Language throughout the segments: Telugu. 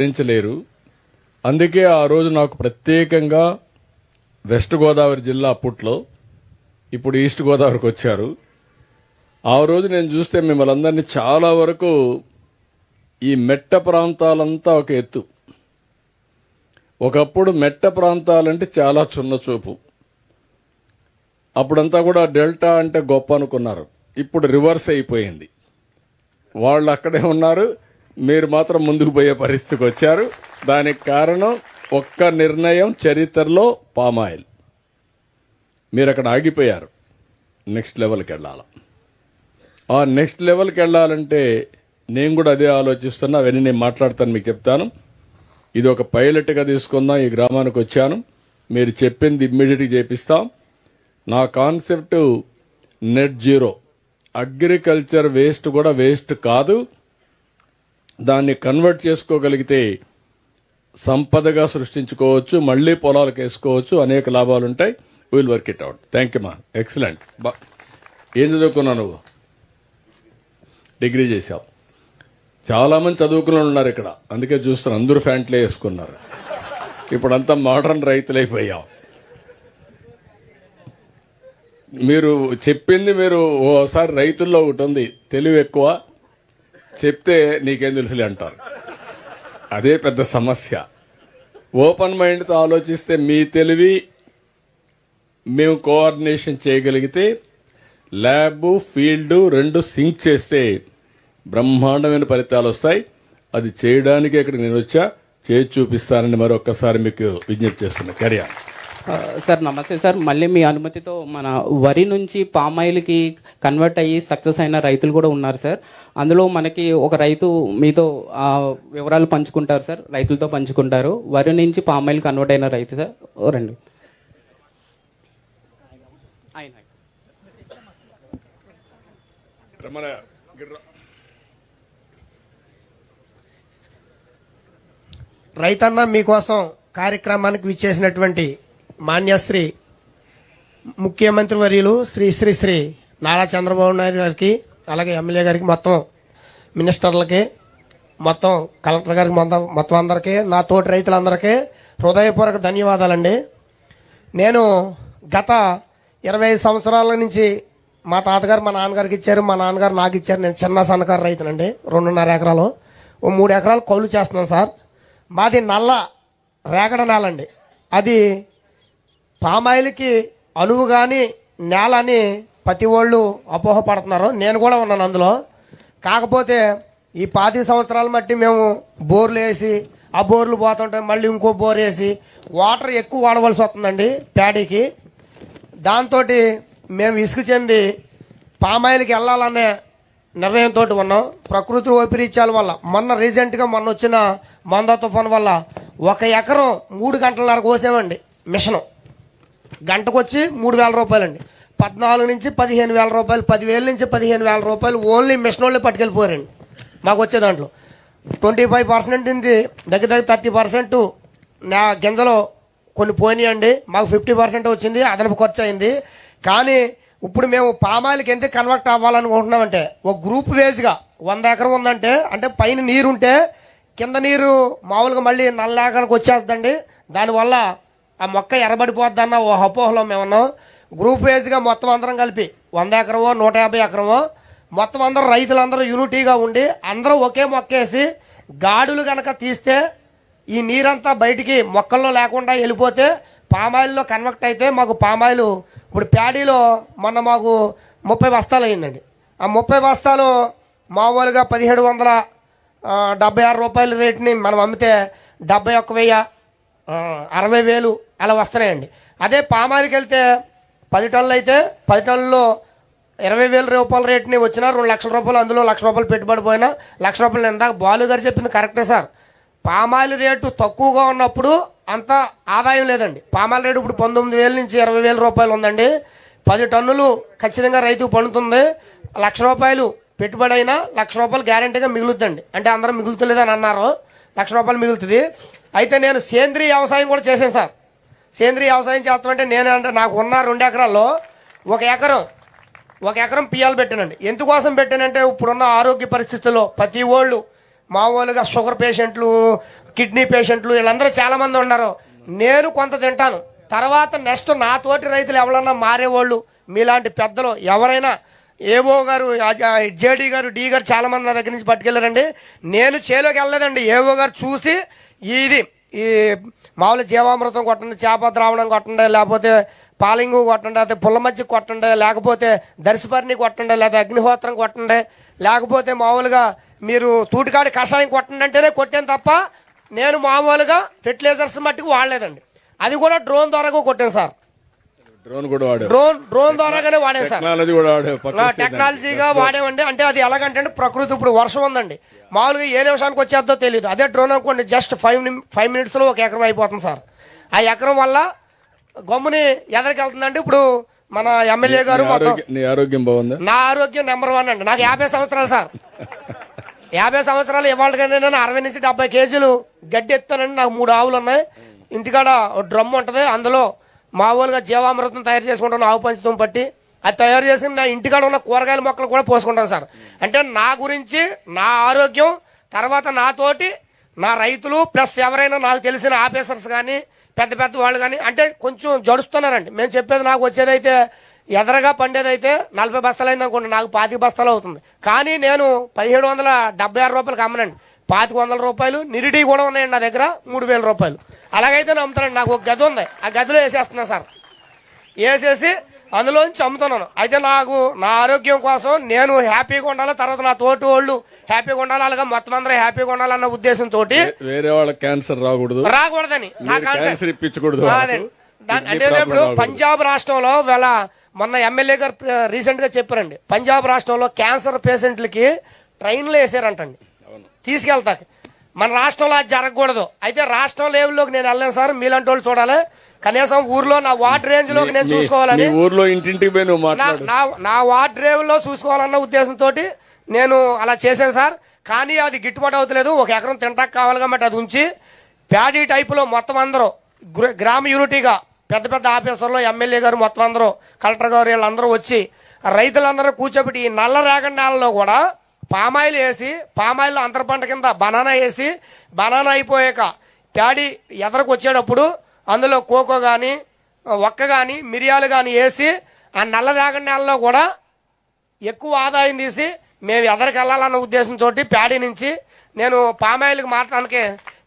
భరించలేరు అందుకే ఆ రోజు నాకు ప్రత్యేకంగా వెస్ట్ గోదావరి జిల్లా అప్పట్లో ఇప్పుడు ఈస్ట్ గోదావరికి వచ్చారు. ఆ రోజు నేను చూస్తే మిమ్మల్ని అందరినీ చాలా వరకు ఈ మెట్ట ప్రాంతాలంతా ఒక ఎత్తు. ఒకప్పుడు మెట్ట ప్రాంతాలంటే చాలా చిన్న చూపు. అప్పుడంతా కూడా డెల్టా అంటే గొప్ప అనుకున్నారు. ఇప్పుడు రివర్స్ అయిపోయింది. వాళ్ళు అక్కడే ఉన్నారు. మీరు మాత్రం ముందుకు పోయే పరిస్థితికి వచ్చారు. దానికి కారణం ఒక్క నిర్ణయం చరిత్రలో పామాయిల్. మీరు అక్కడ ఆగిపోయారు. నెక్స్ట్ లెవెల్కి వెళ్ళాలి? ఆ నెక్స్ట్ లెవెల్కి వెళ్ళాలంటే నేను కూడా అదే ఆలోచిస్తున్నా అవన్నీ నేను మాట్లాడతాను మీకు చెప్తాను. ఇది ఒక పైలట్గా తీసుకుందాం ఈ గ్రామానికి వచ్చాను. మీరు చెప్పింది ఇమ్మీడియట్గా చేపిస్తాం. నా concept net zero. Agriculture waste కూడా వేస్ట్ కాదు. దాన్ని కన్వర్ట్ చేసుకోగలిగితే సంపదగా సృష్టించుకోవచ్చు మళ్ళీ పొలాలకు వేసుకోవచ్చు అనేక లాభాలు ఉంటాయి. Will work it out thank you మా ఎక్సలెంట్ బా. ఏం చదువుకున్నావు నువ్వు? డిగ్రీ చేశావు. చాలామంది చదువుకునే ఉన్నారు ఇక్కడ. అందుకే చూస్తున్నారు అందరూ ఫ్యాంట్లే వేసుకున్నారు. ఇప్పుడంతా మోడర్న్ రైతులైపోయాం మీరు చెప్పింది మీరు ఓసారి రైతుల్లో ఒకటి ఉంది. తెలివి ఎక్కువ చెప్తే నీకేం తెలుసులే అంటారు. అదే పెద్ద సమస్య. ఓపెన్ మైండ్తో ఆలోచిస్తే మీ తెలివి మేము కోఆర్డినేషన్ చేయగలిగితే ల్యాబ్ ఫీల్డ్ రెండు సింక్ చేస్తే బ్రహ్మాండమైన ఫలితాలు వస్తాయి. అది చేయడానికి ఇక్కడ నేను వచ్చా చేసి చూపిస్తానని మరొక్కసారి మీకు విజ్ఞప్తి చేస్తున్నా కెరియర్. సార్ నమస్తే సార్. మళ్ళీ మీ అనుమతితో మన వరి నుంచి పామాయిల్కి కన్వర్ట్ అయ్యి సక్సెస్ అయిన రైతులు కూడా ఉన్నారు సార్. అందులో మనకి ఒక రైతు మీతో ఆ, వివరాలు పంచుకుంటారు సార్. రైతులతో పంచుకుంటారు. వరి నుంచి పామాయిల్ కన్వర్ట్ అయిన రైతు సార్. ఓ రండి. రైతన్న మీకోసం కార్యక్రమానికి విచ్చేసినటువంటి మాన్యశ్రీ ముఖ్యమంత్రి వర్యులు శ్రీ శ్రీ శ్రీ నారా చంద్రబాబు నాయుడు గారికి అలాగే ఎమ్మెల్యే గారికి మొత్తం మినిస్టర్లకి మొత్తం కలెక్టర్ గారికి మొత్తం మొత్తం అందరికీ నా తోటి రైతులందరికీ హృదయపూర్వక ధన్యవాదాలండి. నేను గత ఇరవై ఐదు సంవత్సరాల నుంచి మా తాతగారు మా నాన్నగారికి ఇచ్చారు మా నాన్నగారు నాకు ఇచ్చారు. నేను చిన్న సన్నకారు రైతునండి రెండున్నర ఎకరాలు. ఓ మూడు ఎకరాలు కౌలు చేస్తున్నాను సార్. మాది నల్ల రేగడ నేల అది పామాయిల్కి అనువు కానీ నేల అని ప్రతి వాళ్ళు అపోహపడుతున్నారు. నేను కూడా ఉన్నాను అందులో. కాకపోతే ఈ పాతి సంవత్సరాల మట్టి మేము బోర్లు వేసి ఆ బోర్లు పోతుంటే మళ్ళీ ఇంకో బోర్ వేసి వాటర్ ఎక్కువ వాడవలసి వస్తుందండి ప్యాడీకి. దాంతో మేము ఇసుకు చెంది పామాయిల్కి వెళ్ళాలనే నిర్ణయంతో ఉన్నాం. ప్రకృతి వైపరీత్యాల వల్ల మొన్న రీసెంట్గా మొన్న వచ్చిన మంద తుఫాన్ వల్ల ఒక ఎకరం మూడు గంటలన్నర కోసామండి మిషను. గంటకొచ్చి మూడు వేల రూపాయలండి. పద్నాలుగు నుంచి పదిహేను వేల రూపాయలు పదివేల నుంచి పదిహేను వేల రూపాయలు ఓన్లీ మిషన్ వాళ్ళే పట్టుకెళ్ళిపోయారండి మాకు వచ్చే దాంట్లో. ట్వంటీ ఫైవ్ పర్సెంట్ నుంచి దగ్గర దగ్గర థర్టీ పర్సెంట్ నా గింజలో కొన్ని పోయినాయండి మాకు ఫిఫ్టీ పర్సెంట్ వచ్చింది అదనపు ఖర్చు అయింది. కానీ ఇప్పుడు మేము పామాయిల్కి ఎంత కన్వర్ట్ అవ్వాలనుకుంటున్నామంటే ఒక గ్రూప్ వేజ్గా వంద ఎకరం ఉందంటే అంటే పైన నీరు ఉంటే కింద నీరు మామూలుగా మళ్ళీ నల్ల ఎకరానికి వచ్చేస్తుందండి. దానివల్ల ఆ మొక్క ఎర్రబడిపోద్దన్న ఓ అపోహలో మేము గ్రూప్ వేజ్గా మొత్తం అందరం కలిపి వంద ఎకరమో నూట యాభై ఎకరమో మొత్తం అందరూ రైతులందరూ యూనిటీగా ఉండి అందరూ ఒకే మొక్క వేసి గాడులు కనుక తీస్తే ఈ నీరంతా బయటికి మొక్కల్లో లేకుండా వెళ్ళిపోతే పామాయిల్లో కన్వర్ట్ అయితే మాకు పామాయిలు ఇప్పుడు ప్యాడీలో మొన్న మాకు ముప్పై బస్తాలు అయిందండి. ఆ ముప్పై బస్తాలు మామూలుగా పదిహేడు వందల డెబ్బై ఆరు రూపాయల రేటుని మనం అమ్మితే డెబ్బై ఒక్క వెయ్యి అరవై వేలు అలా వస్తున్నాయండి. అదే పామాయిల్కి వెళ్తే పది టన్నులు అయితే పది టన్నుల్లో ఇరవై వేల రూపాయల రేట్ని వచ్చినా రెండు లక్షల రూపాయలు అందులో లక్ష రూపాయలు పెట్టుబడి పోయినా లక్ష రూపాయలు ఇందాక బాలు గారు చెప్పింది కరెక్టే సార్. పామాయిల్ రేటు తక్కువగా ఉన్నప్పుడు అంత ఆదాయం లేదండి. పామాయిల్ రేటు ఇప్పుడు పంతొమ్మిది వేల నుంచి ఇరవై వేల రూపాయలు ఉందండి. పది టన్నులు ఖచ్చితంగా రైతుకు పండుతుంది. లక్ష రూపాయలు పెట్టుబడి అయినా లక్ష రూపాయలు గ్యారంటీగా మిగులుద్దండి. అంటే అందరం మిగులుతలేదని అన్నారు. లక్ష రూపాయలు మిగులుతుంది. అయితే నేను సేంద్రీయ వ్యవసాయం కూడా చేశాను సార్. సేంద్రీయ వ్యవసాయం చేస్తామంటే నేను అంటే నాకు ఉన్న రెండు ఎకరాల్లో ఒక ఎకరం ఒక ఎకరం పియాలు పెట్టానండి. ఎందుకోసం పెట్టానంటే ఇప్పుడున్న ఆరోగ్య పరిస్థితుల్లో ప్రతి వాళ్ళు మామూలుగా షుగర్ పేషెంట్లు కిడ్నీ పేషెంట్లు వీళ్ళందరూ చాలామంది ఉన్నారు. నేను కొంత తింటాను. తర్వాత నెక్స్ట్ నా తోటి రైతులు ఎవరన్నా మారేవాళ్ళు మీలాంటి పెద్దలు ఎవరైనా ఏవో గారు జేడీ గారు డి గారు చాలామంది నా దగ్గర నుంచి పట్టుకెళ్ళారండి. నేను చేలోకి వెళ్ళలేదండి. ఏవో గారు చూసి ఇది ఈ మామూలు జీవామృతం కొట్టండి చేప ద్రావణం కొట్టండి లేకపోతే పాలింగు కొట్టండి లేకపోతే పుల్ల మజ్జి కొట్టండి లేకపోతే దర్శపర్ణి కొట్టండి లేదా అగ్నిహోత్రం కొట్టండి లేకపోతే మామూలుగా మీరు తూటికాడి కషాయం కొట్టండి అంటేనే కొట్టాను తప్ప నేను మామూలుగా ఫెర్టిలైజర్స్ మట్టుకు వాడలేదండి. అది కూడా డ్రోన్ ద్వారా కొట్టాను సార్. డ్రోన్ కూడా డ్రోన్ డ్రోన్ ద్వారాగానే వాడాను సార్ టెక్నాలజీ కూడా వాడారు పక్కన ఆ, సైడ్ టెక్నాలజీగా వాడేవండి అంటే అది ఎలాగంటే అంటే ప్రకృతి ఇప్పుడు వర్షం ఉందండి. మామూలుగా ఏ నిమిషానికి వచ్చేద్దో తెలియదు అదే డ్రోన్ అనుకోండి జస్ట్ ఫైవ్ ఫైవ్ మినిట్స్లో ఒక ఎకరం అయిపోతుంది సార్. ఆ ఎకరం వల్ల గమ్ముని ఎదరికి వెళ్తుందండి. ఇప్పుడు మన ఎమ్మెల్యే గారు నీ ఆరోగ్యం- బాగుందా? నా ఆరోగ్యం నెంబర్ వన్ అండి. నాకు యాభై సంవత్సరాలు సార్. యాభై సంవత్సరాలు ఇవాళకనే నేను అరవై నుంచి డెబ్బై కేజీలు గడ్డి ఎత్తానండి. నాకు మూడు ఆవులు ఉన్నాయి. ఇంటికాడ డ్రమ్ ఉంటుంది. అందులో మామూలుగా జీవామృతం తయారు చేసుకుంటాను ఆవు పంచతం పట్టి అది తయారు చేసి నా ఇంటికాడ ఉన్న కూరగాయల మొక్కలు కూడా పోసుకుంటాను సార్. అంటే నా గురించి నా ఆరోగ్యం తర్వాత నాతోటి నా రైతులు ప్లస్ ఎవరైనా నాకు తెలిసిన ఆఫీసర్స్ కానీ పెద్ద పెద్ద వాళ్ళు కానీ అంటే కొంచెం జడుస్తున్నారండి. మేము చెప్పేది నాకు వచ్చేదైతే ఎదరగా పండేదైతే నలభై బస్తాలు అయింది అనుకోండి నాకు పాతిక బస్తాలు అవుతుంది. కానీ నేను పదిహేడు వందల డెబ్బై ఆరు రూపాయలు అమ్మనండి. పాతిక వందల రూపాయలు నిరిడి కూడా ఉన్నాయండి నా దగ్గర మూడు వేల రూపాయలు. అలాగైతే నేను అమ్ముతానండి నాకు ఒక గది ఉంది. ఆ గదిలో వేసేస్తున్నా సార్. వేసేసి అందులోంచి అమ్ముతున్నాను అయితే నాకు నా ఆరోగ్యం కోసం నేను హ్యాపీగా ఉండాలి తర్వాత నా తోటి వాళ్ళు హ్యాపీగా ఉండాలి అలాగే మొత్తం అందరూ హ్యాపీగా ఉండాలన్న ఉద్దేశంతో వేరే వాళ్ళకి క్యాన్సర్ రాకూడదు. రాకూడదని. క్యాన్సర్ ఇప్పించకూడదు అంటే ఇప్పుడు. పంజాబ్ రాష్ట్రంలో వేళ మొన్న ఎమ్మెల్యే గారు రీసెంట్గా చెప్పారండి. పంజాబ్ రాష్ట్రంలో క్యాన్సర్ పేషెంట్లకి ట్రైన్లు వేసారంటండి. తీసుకెళ్తాకి మన రాష్ట్రంలో అది జరగకూడదు. అయితే రాష్ట్రం లెవెల్లోకి నేను వెళ్ళాను సార్. మీలాంటి వాళ్ళు చూడాలి. కనీసం ఊర్లో నా వార్డ్ రేంజ్లోకి నేను చూసుకోవాలని. ఊర్లో ఇంటింటికి పోయి నా వార్డ్ రేవుల్లో చూసుకోవాలన్న ఉద్దేశంతో నేను అలా చేశాను సార్. కానీ అది గిట్టుబాటు అవుతలేదు. ఒక ఎకరం తింటాక కావాలి కాబట్టి అది ఉంచి ప్యాడీ టైపులో మొత్తం అందరూ గ్ర- గ్రామ యూనిటీగా పెద్ద పెద్ద ఆఫీసర్లు ఎమ్మెల్యే గారు మొత్తం అందరూ కలెక్టర్ గారు వీళ్ళందరూ వచ్చి రైతులందరూ కూర్చోబెట్టి ఈ నల్ల రేగడి నేలలో కూడా పామాయిల్ వేసి పామాయిల్ అంతర పంట కింద బనానా వేసి బనానా అయిపోయాక ప్యాడీ ఎదరకు వచ్చేటప్పుడు అందులో కోకో కానీ ఒక్క కానీ మిరియాలు కానీ వేసి ఆ నల్ల రేగడి నేలలో కూడా ఎక్కువ ఆదాయం తీసి మేము ఎదరికి వెళ్ళాలన్న ఉద్దేశంతో ప్యాడీ నుంచి నేను పామాయిల్కి మాట్లాడడానికి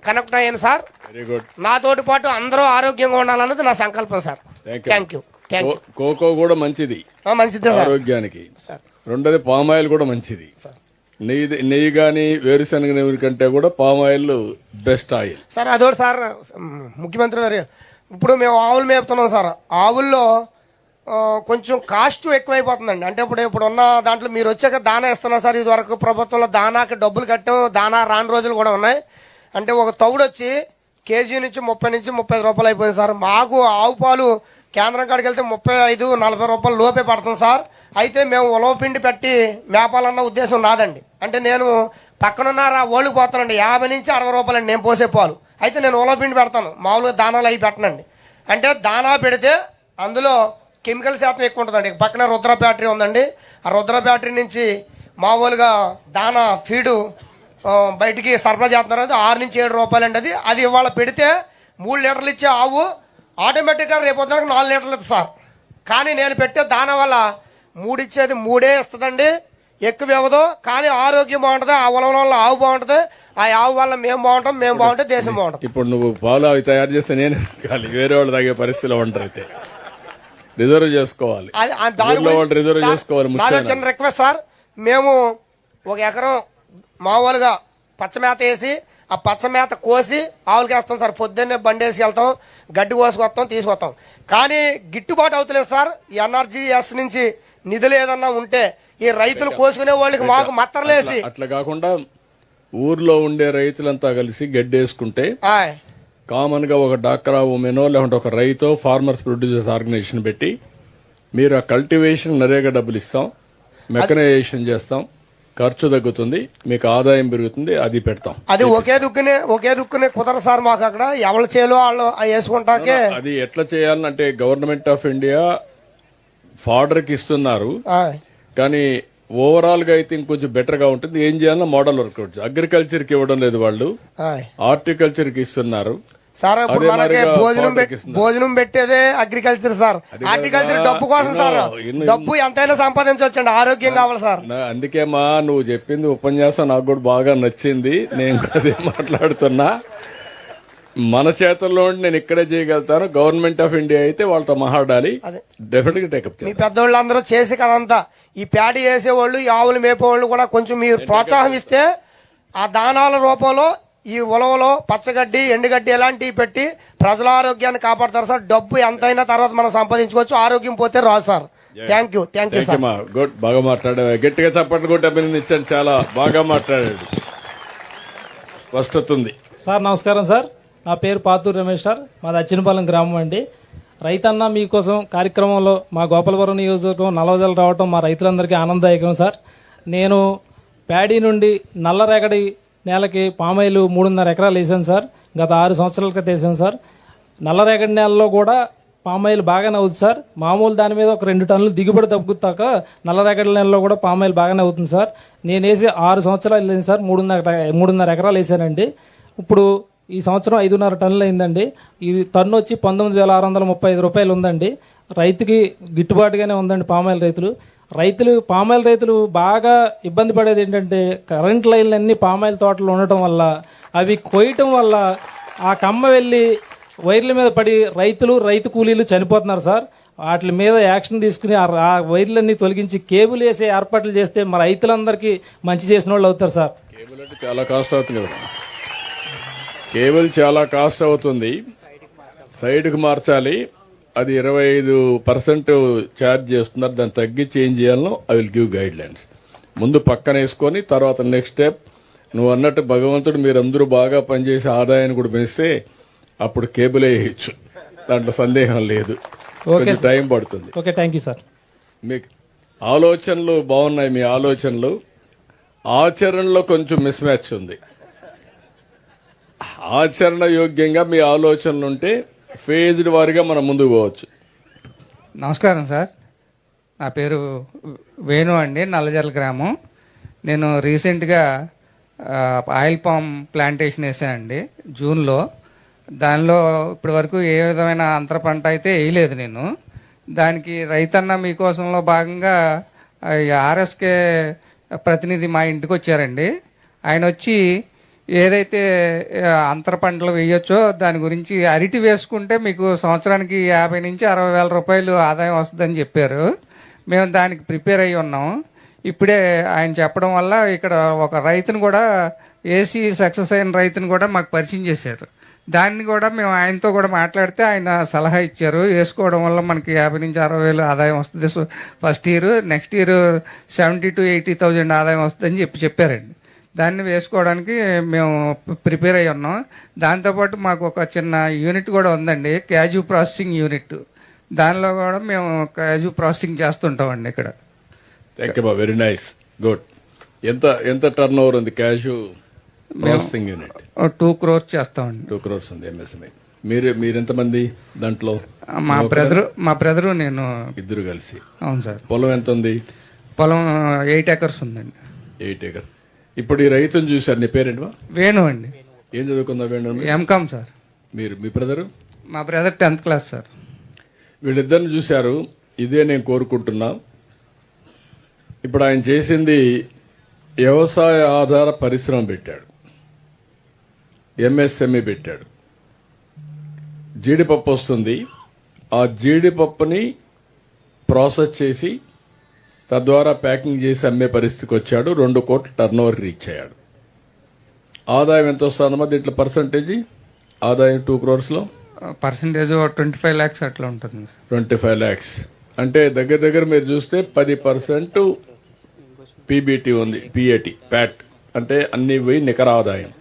కనెక్ట్ అయ్యాను సార్. వెరీ గుడ్ నాతోటి పాటు అందరూ ఆరోగ్యంగా ఉండాలన్నది నా సంకల్పం సార్. థ్యాంక్ యూ కోకో కూడా మంచిది. మంచిదే సార్. ఆరోగ్యానికి. సార్. రెండోది పామ్ ఆయిల్ కూడా మంచిది. సార్. నెయ్యి నెయ్యి కానీ వేరుశనగ నెయ్యి కంటే కూడా palm oil best oil. Sir అదోటి sir ముఖ్యమంత్రి గారు ఇప్పుడు మేము ఆవులు మేపుతున్నాం సార్. ఆవుల్లో కొంచెం కాస్ట్ ఎక్కువైపోతుందండి. అంటే ఇప్పుడు ఇప్పుడు ఉన్న దాంట్లో మీరు వచ్చాక దానా ఇస్తున్నారు సార్. ఇదివరకు ప్రభుత్వంలో దానాకి డబ్బులు కట్టాం దానా రాని రోజులు కూడా ఉన్నాయి. అంటే ఒక తౌడు వచ్చి కేజీ నుంచి ముప్పై నుంచి ముప్పై ఐదు రూపాయలు అయిపోయింది సార్. మాకు ఆవు పాలు కేంద్రం కాడికి వెళ్తే ముప్పై ఐదు నలభై రూపాయలు లోపే పడుతుంది సార్. అయితే మేము ఉలవ పిండి పెట్టి మేపాలన్న ఉద్దేశం నాదండి. అంటే నేను పక్కనున్న ఓళ్ళు ఓళ్ళకి పోతానండి. యాభై నుంచి అరవై రూపాయలండి నేను పోసే పాలు. అయితే నేను ఉలవ పిండి పెడతాను. మామూలుగా దానాలు అవి పెట్టనండి. అంటే దానా పెడితే అందులో కెమికల్ శాతం ఎక్కువ ఉంటుందండి. పక్కన రుద్ర బ్యాటరీ ఉందండి. ఆ రుద్ర బ్యాటరీ నుంచి మామూలుగా దానా ఫీడు బయటికి సరఫరా చేస్తున్నారు. అది ఆరు నుంచి ఏడు రూపాయలు అండి అది. అది ఇవాళ పెడితే మూడు లీటర్లు ఇచ్చే ఆవు ఆటోమేటిక్గా రేపు నాలుగు లీటర్లు ఇస్తుంది సార్. కానీ నేను పెట్టే దాని వల్ల మూడు ఇచ్చేది మూడే ఇస్తుందండి. ఎక్కువ ఇవ్వదు కానీ ఆరోగ్యం బాగుంటుంది ఆ ఉలవల వల్ల ఆవు బాగుంటుంది ఆ ఆవు వల్ల మేము బాగుంటాం మేము బాగుంటే దేశం బాగుంటుంది. ఇప్పుడు నువ్వు పాలు అవి తయారు చేస్తే నేను కాలి వేరే వాళ్ళు తాగే పరిస్థితిలో ఉంటారు అయితే. రిజర్వ్ చేసుకోవాలి. రిజర్వ్ చేసుకోవాలి చిన్న రిక్వెస్ట్ సార్. మేము ఒక ఎకరం మామూలుగా పచ్చమేత వేసి ఆ పచ్చమేత కోసి ఆవులకి వేస్తాం సార్. పొద్దున్నే బండి వేసి వెళ్తాం గడ్డి కోసుకొస్తాం తీసుకొస్తాం. కానీ గిట్టుబాటు అవుతలేదు సార్. ఎన్ఆర్జీఎస్ నుంచి నిధులు ఏదన్నా ఉంటే ఈ రైతులు కోసుకునే వాళ్ళకి మాకు మత్తరలేసి. అట్లా- కాకుండా ఊర్లో ఉండే రైతులంతా కలిసి గడ్డేసుకుంటే. కామన్గా ఒక డాక్రా ఉమెనో లేకుంటే ఒక రైతో ఫార్మర్స్ ప్రొడ్యూసర్స్ ఆర్గనైజేషన్ పెట్టి మీరు ఆ కల్టివేషన్ నరేగా డబ్బులు ఇస్తాం మెకనైజేషన్ చేస్తాం ఖర్చు తగ్గుతుంది మీకు ఆదాయం పెరుగుతుంది అది పెడతాం. అది ఒకే దుక్కునే ఒకే దుక్కునే కుదరదు సార్ మాకు అక్కడ. ఎవరి చేలో వాళ్ళు వేసుకుంటాకే. అది ఎట్లా చేయాలంటే గవర్నమెంట్ ఆఫ్ ఇండియా ఫాడర్కి ఇస్తున్నారు. కానీ ఓవరాల్గా అయితే ఇంకొంచెం బెటర్గా ఉంటుంది. ఏం చేయాలన్నా మోడల్ వర్కౌట్ అగ్రికల్చర్కి ఇవ్వడం లేదు వాళ్ళు. హార్టికల్చర్కి ఇస్తున్నారు. సార్ ఇప్పుడు మనకి భోజనం. భోజనం పెట్టేదే అగ్రికల్చర్ సార్. హార్టికల్చర్. డబ్బు కోసం సార్. డబ్బు ఎంతైనా సంపాదించవచ్చండి. ఆరోగ్యం కావాలి సార్. అందుకేమా నువ్వు చెప్పింది ఉపన్యాసం నాకు కూడా బాగా నచ్చింది. నేను అదే మాట్లాడుతున్నా. మన చేతుల్లో నేను ఇక్కడే చేయగలుగుతాను. గవర్నమెంట్ ఆఫ్ ఇండియా అయితే వాళ్ళతో మాట్లాడాలి. అదే. డెఫినెట్గా టేకప్ మీ పెద్దోళ్ళందరూ చేసి కదంతా ఈ ప్యాడీ వేసేవాళ్ళు ఈ ఆవులు మేపేవాళ్ళు కూడా కొంచెం మీరు ప్రోత్సాహం ఇస్తే ఆ దానాల రూపంలో ఈ ఉలవలో పచ్చగడ్డి ఎండుగడ్డి ఇలాంటివి పెట్టి ప్రజల ఆరోగ్యాన్ని కాపాడతారు సార్. డబ్బు ఎంతైనా తర్వాత మనం సంపాదించుకోవచ్చు. ఆరోగ్యం పోతే రాదు sir. Thank you thank you sir good బాగా మాట్లాడావు. గట్టిగా చప్పట్లు కొట్టి అభినందించాను. చాలా బాగా మాట్లాడాడు. స్పష్టత ఉంది. సార్ నమస్కారం సార్. నా పేరు పాతూరు రమేష్ సార్. మాది అచ్చినపాలెం గ్రామం అండి. రైతన్న మీకోసం కార్యక్రమంలో మా గోపాలపురం నియోజకవర్గం నల్లవజలు రావటం మా రైతులందరికీ ఆనందదాయకం సార్. నేను ప్యాడీ నుండి నల్లరేగడి నేలకి పామాయిలు మూడున్నర ఎకరాలు వేసాను సార్. గత ఆరు సంవత్సరాల క్రితం వేసాను సార్. నల్లరేగడి నేలలో కూడా పామాయిల్ బాగానే అవుతుంది సార్. మామూలు దాని మీద ఒక రెండు టన్నులు దిగుబడి తగ్గుతాక నల్లరేగడి నేలలో కూడా పామాయిల్ బాగానే అవుతుంది సార్. నేను వేసి ఆరు సంవత్సరాలు లేదు సార్. మూడున్నర మూడున్నర ఎకరాలు వేసానండి ఇప్పుడు ఈ సంవత్సరం ఐదున్నర టన్నులు అయిందండి ఇది టన్ను వచ్చి పంతొమ్మిది వేల ఆరు వందల ముప్పై ఐదు రూపాయలు ఉందండి రైతుకి గిట్టుబాటుగానే ఉందండి పామాయిల్ రైతులు. రైతులు పామాయిల్ రైతులు బాగా ఇబ్బంది పడేది ఏంటంటే కరెంట్ లైన్లు అన్ని పామాయిల్ తోటలు ఉండటం వల్ల అవి కొయ్యటం వల్ల ఆ కమ్మ వెళ్ళి వైర్ల మీద పడి రైతులు రైతు కూలీలు చనిపోతున్నారు సార్. వాటి మీద యాక్షన్ తీసుకుని ఆ- ఆ వైర్లన్నీ తొలగించి కేబుల్ వేసే ఏర్పాట్లు చేస్తే మా రైతులందరికీ మంచి చేసిన వాళ్ళు అవుతారు సార్. కేబుల్ అంటే చాలా కాస్ట్ అవుతుంది కదా. కేబుల్ చాలా కాస్ట్ అవుతుంది. సైడ్కు మార్చాలి. అది ఇరవై ఐదు పర్సెంట్ ఛార్జ్ చేస్తున్నారు. దాన్ని తగ్గించి ఏం చేయాలనో I will give guidelines ముందు పక్కన వేసుకొని తర్వాత నెక్స్ట్ స్టెప్. నువ్వు అన్నట్టు భగవంతుడు మీరందరూ బాగా పనిచేసి ఆదాయాన్ని కూడా పెంచితే అప్పుడు కేబుల్ వేయచ్చు. దాంట్లో సందేహం లేదు. టైం పడుతుంది. Okay thank you sir. మీకు ఆలోచనలు బాగున్నాయి మీ ఆలోచనలు. ఆచరణలో కొంచెం మిస్ మ్యాచ్ ఉంది. ఆచరణ యోగ్యంగా మీ ఆలోచనలు ఉంటే ఫేజ్డ్ వారిగా మనం ముందుకు పోవచ్చు. నమస్కారం సార్. నా పేరు వేణు అండి నల్లజర్ల గ్రామం. నేను రీసెంట్గా ఆయిల్ పామ్ ప్లాంటేషన్ వేసానండి జూన్లో. దానిలో ఇప్పటివరకు ఏ విధమైన అంతర పంట అయితే వేయలేదు నేను. దానికి రైతన్న మీకోసంలో భాగంగా ఆర్ఎస్కే ప్రతినిధి మా ఇంటికి వచ్చారండి. ఆయన వచ్చి ఏదైతే అంతర పంటలు వేయొచ్చో దాని గురించి అరటి వేసుకుంటే మీకు సంవత్సరానికి యాభై నుంచి అరవై వేల రూపాయలు ఆదాయం వస్తుందని చెప్పారు. మేము దానికి ప్రిపేర్ అయ్యి ఉన్నాం. ఇప్పుడే ఆయన చెప్పడం వల్ల ఇక్కడ ఒక రైతును కూడా ఏసీ సక్సెస్ అయిన రైతును కూడా మాకు పరిచయం చేశారు. దాన్ని కూడా మేము ఆయనతో కూడా మాట్లాడితే ఆయన సలహా ఇచ్చారు. వేసుకోవడం వల్ల మనకి యాభై నుంచి అరవై వేలు ఆదాయం వస్తుంది. So first year next year seventy two eighty thousand ఆదాయం వస్తుందని చెప్పి చెప్పారండి. దాన్ని వేసుకోవడానికి మేము ప్రిపేర్ అయ్యి ఉన్నాం. దాంతోపాటు మాకు ఒక చిన్న యూనిట్ కూడా ఉందండి క్యాజు ప్రాసెసింగ్ యూనిట్. దానిలో కూడా మేము క్యాజు ప్రాసెసింగ్ చేస్తుంటామండి ఇక్కడ. Thank you very nice good ఎంత ఎంత టర్న్ ఓవర్ ఉంది cash processing unit? Two crores చేస్తామండి. టూ క్రోర్స్ ఉంది ఎంఎస్ఎంఐ మీరు మీరెంతమంది దాంట్లో? మా బ్రదరు మా బ్రదరు నేను ఇద్దరు కలిసి. అవును సార్. పొలం ఎంత ఉంది? పొలం ఎయిట్ ఎకర్స్ ఉందండి. ఎయిట్ ఏకర్ ఇప్పుడు ఈ రైతుని చూశారు నీ పేరేంటి వేణు అండి. ఏం చదువుకుందా వేణు ఎంకామ్ సార్. మీరు మీ బ్రదరు? మా బ్రదర్ టెన్త్ క్లాస్ సార్. వీళ్ళిద్దరిని చూశారు ఇదే నేను కోరుకుంటున్నా. ఇప్పుడు ఆయన చేసింది వ్యవసాయ ఆధార పరిశ్రమ పెట్టాడు. ఎంఎస్ఎంఈ పెట్టాడు. జీడిపప్పు వస్తుంది. ఆ జీడిపప్పుని ప్రాసెస్ చేసి తద్వారా ప్యాకింగ్ చేసి అమ్మే పరిస్థితికి వచ్చాడు. రెండు కోట్ల టర్న్ ఓవర్ రీచ్ అయ్యాడు. ఆదాయం ఎంత వస్తుందమ్మా దీంట్లో పర్సంటేజ్ ఆదాయం టూ క్రోర్స్లో పర్సంటేజ్ ట్వంటీ ఫైవ్ ల్యాక్స్ అట్లా ఉంటుంది. ట్వంటీ ఫైవ్ ల్యాక్స్ అంటే దగ్గర దగ్గర మీరు చూస్తే పది పర్సెంట్ పీబీటీ ఉంది. పిఏటి ప్యాట్ అంటే అన్ని పోయి నికర ఆదాయం.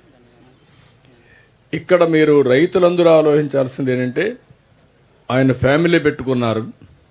ఇక్కడ మీరు రైతులందరూ ఆలోచించాల్సింది ఏంటంటే ఆయన ఫ్యామిలీ పెట్టుకున్నారు.